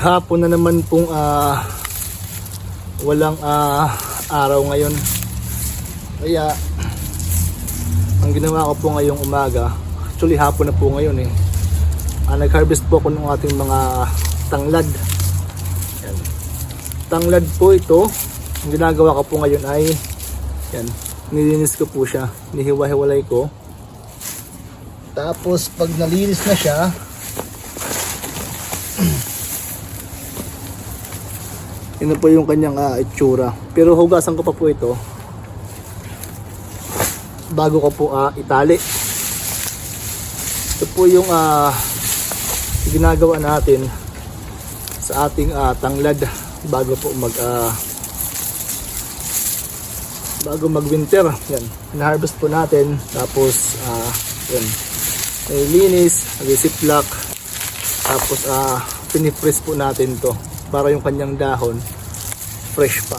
maghapon na naman pong ah, walang ah, araw ngayon. Kaya ang ginawa ko po ngayong umaga, actually hapon na po ngayon eh. Ah, nag-harvest po ako ng ating mga tanglad. Yan. Tanglad po ito. Ang ginagawa ko po ngayon ay yan, nilinis ko po siya. Nihiwa-hiwalay ko. Tapos pag nalinis na siya, Ito po yung kanyang ah, itsura. Pero hugasan ko pa po ito bago ko po ah, itali. Ito po yung ah, ginagawa natin sa ating ah, tanglad bago po mag ah, bago mag winter. Yan. Na-harvest po natin tapos ah, yan. May linis, nag-ziplock tapos ah pinipres po natin to para yung kanyang dahon fresh pa.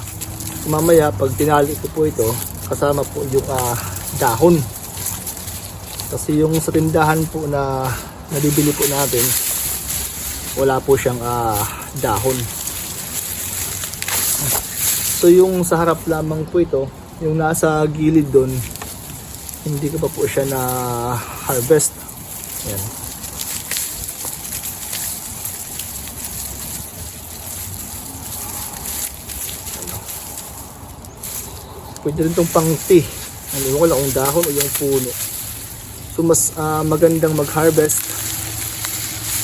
Mamaya pag tinali ko po ito, kasama po yung ah, dahon. Kasi yung sa tindahan po na nabibili po natin, wala po siyang ah, dahon. So yung sa harap lamang po ito, yung nasa gilid doon, hindi ko pa po siya na harvest. Yan. Pwede rin itong pang tea. Ano ko lang kung dahon o yung puno. So mas ah, magandang mag-harvest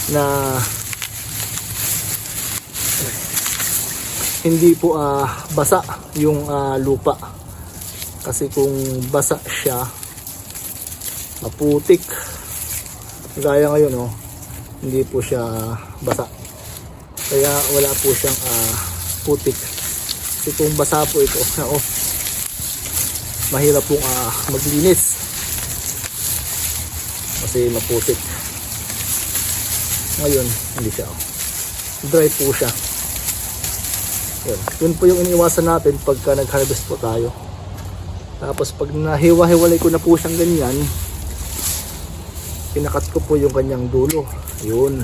na hindi po ah, basa yung ah, lupa. Kasi kung basa siya, maputik. Gaya ngayon, oh, hindi po siya basa. Kaya wala po siyang ah, putik. Kasi kung basa po ito, oh, mahirap pong ah, maglinis. Kasi maputik. Ngayon hindi siya oh. dry po siya. Yun. yun po yung iniwasan natin pagka nag harvest po tayo. Tapos pag nahiwa-hiwalay ko na po siyang ganyan pinakat ko po yung kanyang dulo. Yun.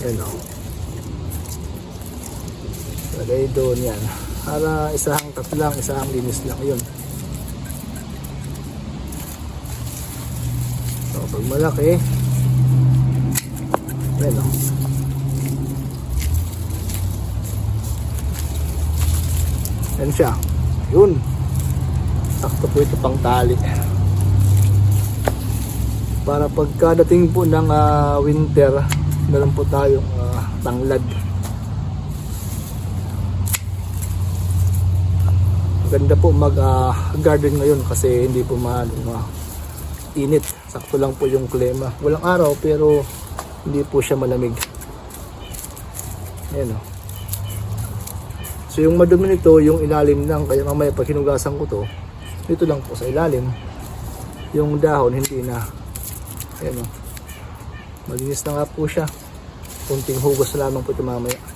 Yan o lagay doon yan para isang tatlang, isang linis lang yun. So, pag malaki, well, oh. Yan siya. Yun. Sakto po ito pang tali. Para pagkadating po ng ah, winter, meron po tayong ah, tanglad. Maganda po mag ah, garden ngayon kasi hindi po mahal uh, init. Sakto lang po yung klima. Walang araw pero hindi po siya malamig. Ayan o. So yung madumi nito, yung ilalim lang. Kaya mamaya pag hinugasan ko to, dito lang po sa ilalim. Yung dahon hindi na. Ayan o. Malinis na nga po siya. Kunting hugos na lamang po ito mamaya.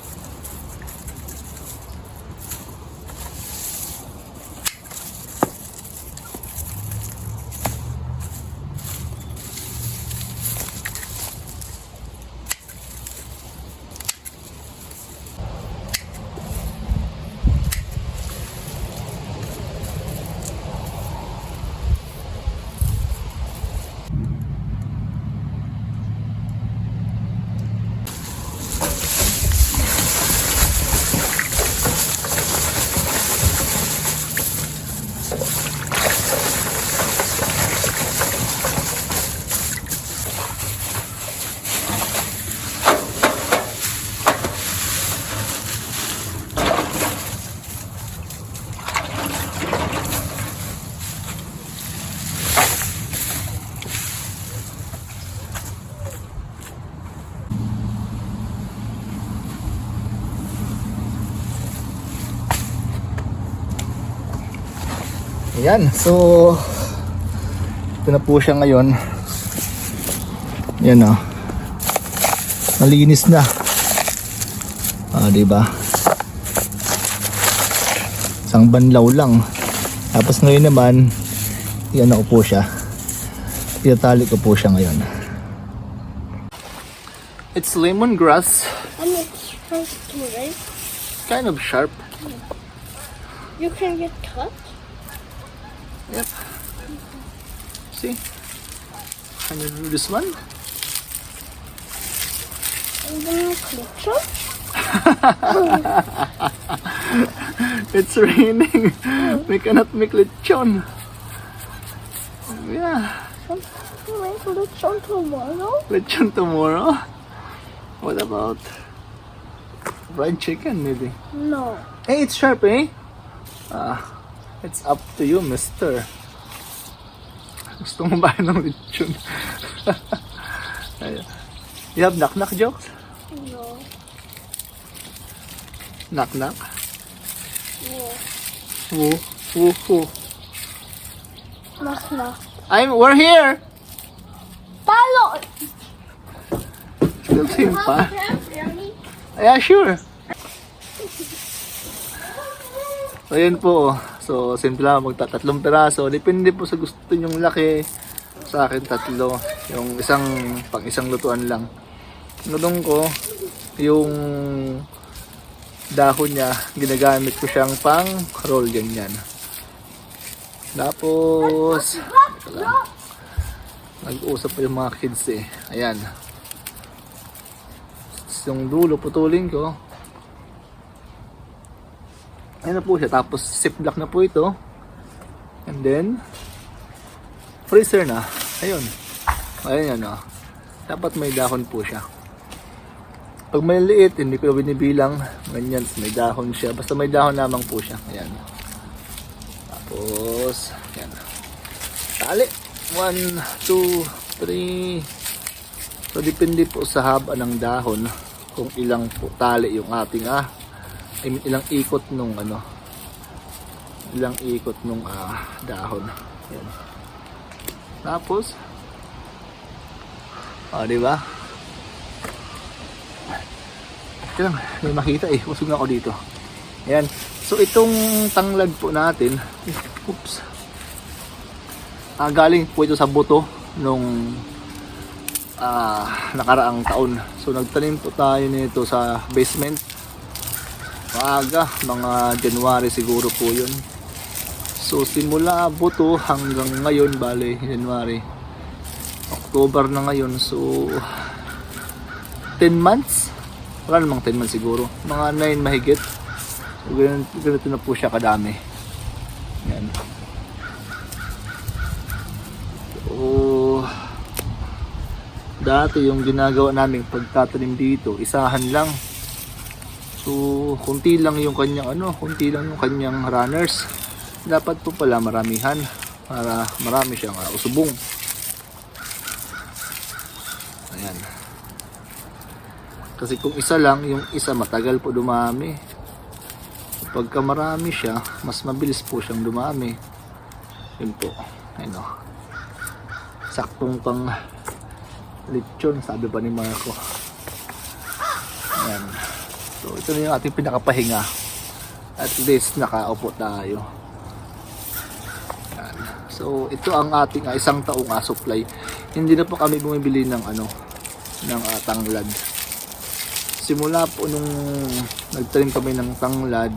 Ayan, so ito na po siya ngayon. Yan oh. Malinis na. Ah, di ba? Isang banlaw lang. Tapos ngayon naman, yan ako po siya. Pinatali ko po siya ngayon. It's lemongrass. And it's sharp too, right? Kind of sharp. You can get cut. See? Can you do this one? And then you click. It's raining. we cannot make lechon. Yeah, You make lechon tomorrow? lechon tomorrow. What about fried chicken maybe? No. Hey, it's sharp eh? Ah, it's up to you, mister. Gusto mo ba ng lechon? You have knock-knock jokes? No. Knock-knock? No. Woo, woo, woo. Knock knock. I'm, we're here! Balot! Still same pa? Yeah, sure. Yun po. So, simple lang. Magtatatlong piraso. Depende po sa gusto nyong laki. Sa akin, tatlo. Yung isang, pang isang lutuan lang. Nulong ko, yung dahon niya, ginagamit ko siyang pang roll ganyan. Tapos. Nag-usap pa yung mga kids eh. Ayan. Yung dulo, putulin ko. Ayan na po siya. Tapos ziplock na po ito. And then, freezer na. Ayun. Ayun yan oh. Dapat may dahon po siya. Pag may liit, hindi ko binibilang. Ganyan, may dahon siya. Basta may dahon lamang po siya. Ayan. Tapos, ayan. Tali. One, two, three. So, depende po sa haba ng dahon kung ilang po tali yung ating ah I mean, ilang ikot nung ano ilang ikot nung ah, dahon Yan. tapos ah di ba Ito lang, may makita eh. Usog na ako dito. Ayan. So, itong tanglad po natin, oops, ah, galing po ito sa buto nung ah, nakaraang taon. So nagtanim po tayo nito sa basement. Maaga, mga January siguro po yun. So simula buto hanggang ngayon, bale January. October na ngayon, so 10 months? Wala namang 10 months siguro. Mga 9 mahigit. So ganito, ganito na po siya kadami. Yan. So, dati yung ginagawa naming pagtatanim dito, isahan lang. So, kunti lang yung kanyang ano, kunti lang yung kanyang runners. Dapat po pala maramihan para marami siyang uh, usubong. Ayan. Kasi kung isa lang, yung isa matagal po dumami. Pagka marami siya, mas mabilis po siyang dumami. Yun po. Ayun o. Saktong pang lechon, sabi pa ni Marco. Ayan. So, ito na yung ating pinakapahinga. At least, nakaupo tayo. Ayan. So, ito ang ating ah, isang taong ah, supply. Hindi na po kami bumibili ng ano, ng ah, tanglad. Simula po nung nagtanim kami ng tanglad,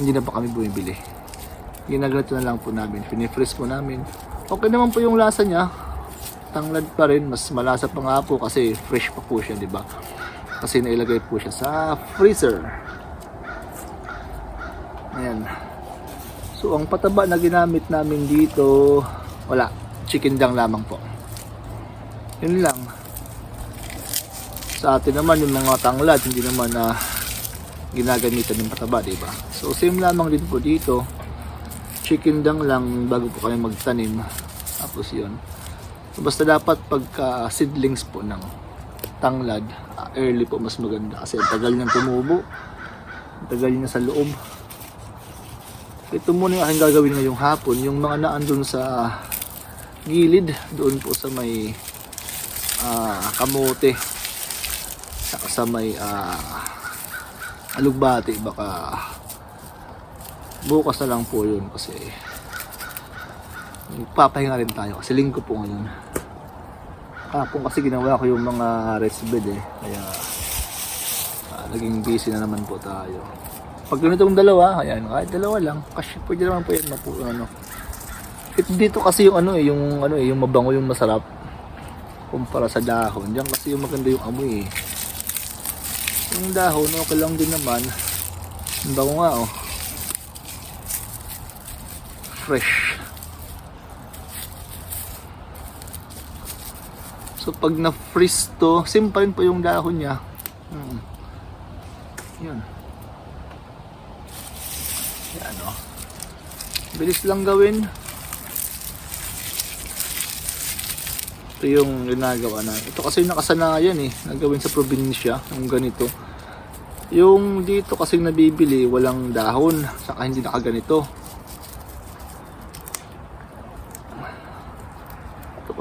hindi na po kami bumibili. Ginagato na lang po namin. Pinifreeze po namin. Okay naman po yung lasa niya tanglad pa rin, mas malasa pa nga po kasi fresh pa po siya, di ba? Kasi nailagay po siya sa freezer. Ayan. So, ang pataba na ginamit namin dito, wala. Chicken dang lamang po. Yun lang. Sa atin naman, yung mga tanglad, hindi naman na ginagamitan ng pataba, di ba? So, same lamang din po dito. Chicken dang lang bago po kami magtanim. Tapos yun. So, basta dapat pagka seedlings po ng tanglad, early po mas maganda kasi tagal niyang tumubo. Ang tagal niya sa loob. Ito muna yung aking gagawin ngayong hapon. Yung mga naandun sa gilid, doon po sa may ah, kamote. Saka sa may ah, alugbati. Baka bukas na lang po yun kasi Magpapahinga rin tayo kasi linggo po ngayon. Hapon kasi ginawa ko yung mga rest bed eh. Kaya ah, naging busy na naman po tayo. Pag ganitong dalawa, ayan, kahit dalawa lang, kasi pwede naman po yan mapu, ano. It, dito kasi yung ano eh, yung ano eh, yung mabango yung masarap kumpara sa dahon. Diyan kasi yung maganda yung amoy eh. Yung dahon, okay lang din naman. Ang bango nga oh. Fresh. So pag na-freeze to, same pa rin po yung dahon niya. Hmm. Yan. Yan o. Bilis lang gawin. Ito yung ginagawa na. Ito kasi nakasanayan eh. Nagawin sa probinsya. Yung ganito. Yung dito kasi nabibili, walang dahon. Saka hindi nakaganito.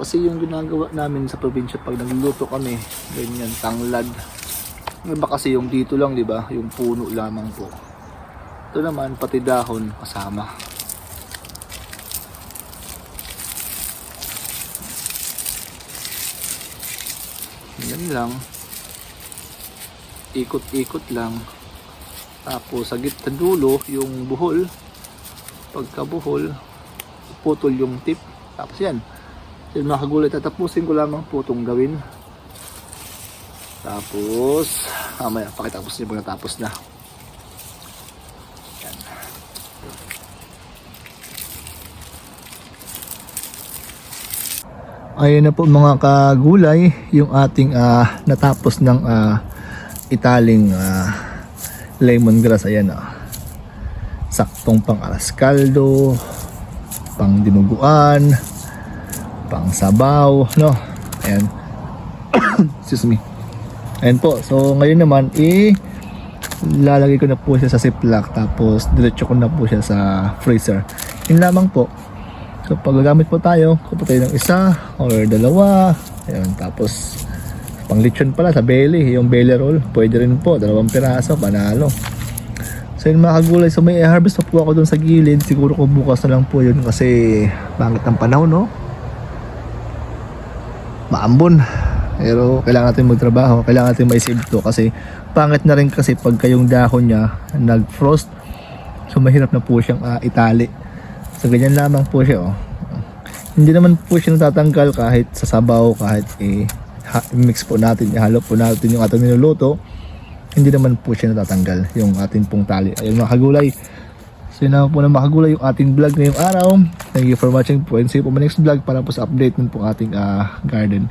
Kasi yung ginagawa namin sa probinsya pag nagluluto kami. Ganyan, tanglad. Iba kasi yung dito lang, di ba? Yung puno lamang po. Ito naman, pati dahon kasama. Yan lang. Ikot-ikot lang. Tapos sa gitna dulo, yung buhol. Pagka buhol, putol yung tip. Tapos yan. Yung mga kagulay, tatapusin ko lamang po itong gawin. Tapos, mamaya, pakitapos niyo pag natapos na. Ayan na po mga kagulay, yung ating ah, natapos ng ah, italing ah, lemongrass. Ayan ah. Saktong pang alas kaldo, pang dinuguan, pang sabaw, no? Ayan. Excuse me. Ayan po. So, ngayon naman, i lalagay ko na po siya sa ziplock tapos diretso ko na po siya sa freezer. Yun lamang po. So, pag gagamit po tayo, kupo tayo ng isa or dalawa. Ayan, tapos pang lechon pala sa belly, yung belly roll, pwede rin po, dalawang piraso, panalo. So yun mga kagulay, so may harvest po ako dun sa gilid, siguro ko bukas na lang po yun kasi pangit ng panahon, no? Maambon. Pero kailangan natin magtrabaho, kailangan natin may save to kasi pangit na rin kasi pagka yung dahon niya nag-frost. So mahirap na po siyang ah, itali. So ganyan lamang po siya oh. Hindi naman po siya natatanggal kahit sa sabaw, kahit eh, mix po natin, ihalo po natin yung ating niluluto. Hindi naman po siya natatanggal yung ating pong tali. Ayun mga kagulay. So yun po na mga kagulay yung ating vlog ngayong araw. Thank you for watching po and see you po my next vlog para po sa update ng po ating ah, garden.